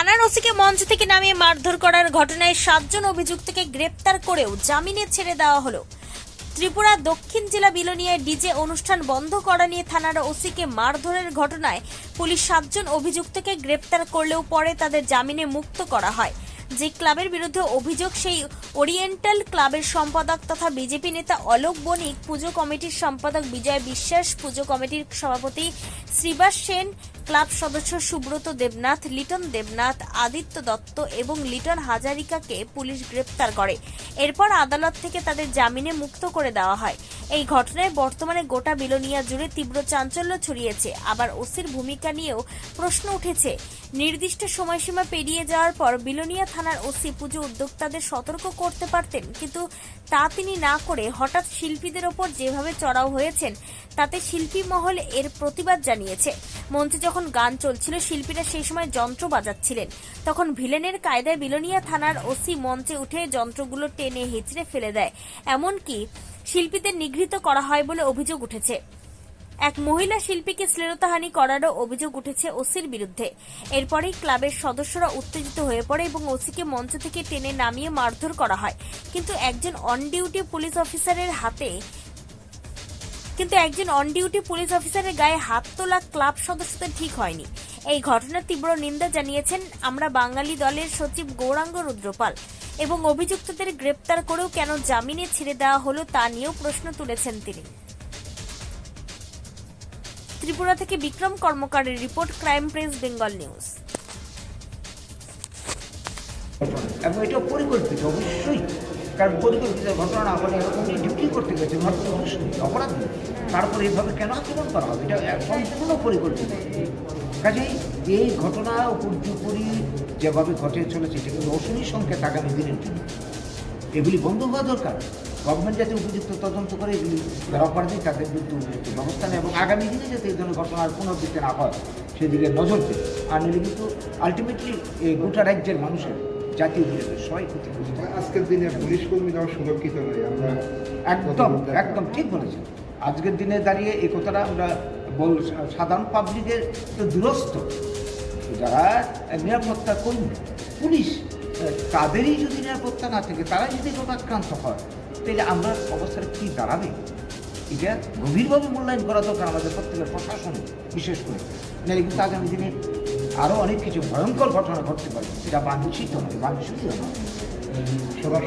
থানার ওসিকে মঞ্চ থেকে নামিয়ে মারধর করার ঘটনায় সাতজন অভিযুক্তকে গ্রেপ্তার করেও জামিনে ছেড়ে দেওয়া হলো। ত্রিপুরা দক্ষিণ জেলা বিলোনিয়ায় ডিজে অনুষ্ঠান বন্ধ করা নিয়ে থানার ওসিকে মারধরের ঘটনায় পুলিশ সাতজন অভিযুক্তকে গ্রেপ্তার করলেও পরে তাদের জামিনে মুক্ত করা হয়। যে ক্লাবের বিরুদ্ধে অভিযোগ, সেই ওরিয়েন্টাল ক্লাবের সম্পাদক তথা বিজেপি নেতা অলোক বণিক, পুজো কমিটির সম্পাদক বিজয় বিশ্বাস, পুজো কমিটির সভাপতি শ্রীবাস সেন ক্লাব সদস্য সুব্রত দেবনাথ, লিটন দেবনাথ, আদিত্য দত্ত এবং লিটন হাজারিকাকে পুলিশ গ্রেপ্তার করে। এরপর আদালত থেকে তাদের জামিনে মুক্ত করে দেওয়া হয়। এই ঘটনায় বর্তমানে গোটা বিলোনিয়া জুড়ে তীব্র চাঞ্চল্য ছড়িয়েছে। আবার ওসির ভূমিকা নিয়েও প্রশ্ন উঠেছে। নির্দিষ্ট সময়সীমা পেরিয়ে যাওয়ার পর বিলোনিয়া থানার ওসি পুজো উদ্যোক্তাদের সতর্ক করতে পারতেন, কিন্তু তা তিনি না করে হঠাৎ শিল্পীদের ওপর যেভাবে চড়াও হয়েছেন, তাতে শিল্পী মহল এর প্রতিবাদ জানিয়েছে। মঞ্চে যখন গান চলছিল, শিল্পীরা সেই সময় যন্ত্র বাজাচ্ছিলেন। তখন ভিলেনের কায়দায় বিলোনিয়া থানার ওসি মঞ্চে উঠে যন্ত্রগুলো টেনে হিচড়ে ফেলে দেয়। এমনকি শিল্পীদের নিগৃহীত করা হয় বলে অভিযোগ উঠেছে। এক মহিলা শিল্পীকে শ্লীলতাহানি করারও অভিযোগ উঠেছে ওসির বিরুদ্ধে। এরপরেই ক্লাবের সদস্যরা উত্তেজিত হয়ে পড়ে এবং ওসিকে মঞ্চ থেকে টেনে নামিয়ে মারধর করা হয়। কিন্তু একজন অন ডিউটি পুলিশ অফিসারের হাতে কিন্তু একজন অন ডিউটি পুলিশ অফিসারের গায়ে হাত তোলা ক্লাব সদস্যদের ঠিক হয়নি। এই ঘটনার তীব্র নিন্দা জানিয়েছেন আমরা বাঙালি দলের সচিব গৌরাঙ্গ রুদ্রপাল এবং অভিযুক্তদের গ্রেপ্তার করেও কেন জামিনে ছেড়ে দেওয়া হলো তা নিয়েও প্রশ্ন তুলেছেন তিনি। ত্রিপুরা থেকে Bikram কর্মকারের report crime press Bengal news. এবং এটা পরিকল্পিত, অবশ্যই। কারণ পরিকল্পিত ঘটনা না হলে এরকম ডিউটি করতে গেছে অপরাধ। তারপরে এইভাবে কেন আক্রমণ করা হবে? এটা সম্পূর্ণ পরিকল্পিত। কাজেই এই ঘটনা উপর্যুপরি যেভাবে ঘটে চলেছে, এটা কিন্তু অশনির সংকেত আগামী দিনের জন্য। এগুলি বন্ধ হওয়া দরকার। গভর্নমেন্ট যাতে উপযুক্ত তদন্ত করে এগুলি অপরাধী তাদের বিরুদ্ধে উপযুক্ত ব্যবস্থা নেয় এবং আগামী দিনে যাতে এই ধরনের ঘটনার পুনরাবৃত্তি না হয় সেদিকে নজর দেয়। আর নিলে কিন্তু আলটিমেটলি এই গোটা রাজ্যের মানুষের জাতীয় বিরোধী সবাই ক্ষতিগ্রস্ত আজকের দিনে পুলিশ কর্মীরাও সুরক্ষিত নয় আমরা একদম একদম ঠিক বলেছেন। আজকের দিনে দাঁড়িয়ে এই কথাটা আমরা বল সাধারণ পাবলিকের তো দূরস্থ যারা নিরাপত্তা কর্মী পুলিশ তাদেরই যদি নিরাপত্তা না থাকে তারাই যদি রোগাক্রান্ত হয় তাহলে আমরা অবস্থার কী দাঁড়াবে এটা গভীরভাবে মূল্যায়ন করা দরকার আমাদের প্রত্যেকের প্রশাসন বিশেষ করে নাহলে কিন্তু আগামী দিনে আরও অনেক কিছু ভয়ঙ্কর ঘটনা ঘটতে পারে এটা বাঞ্ছিত নয় বাঞ্ছিত নয় সবার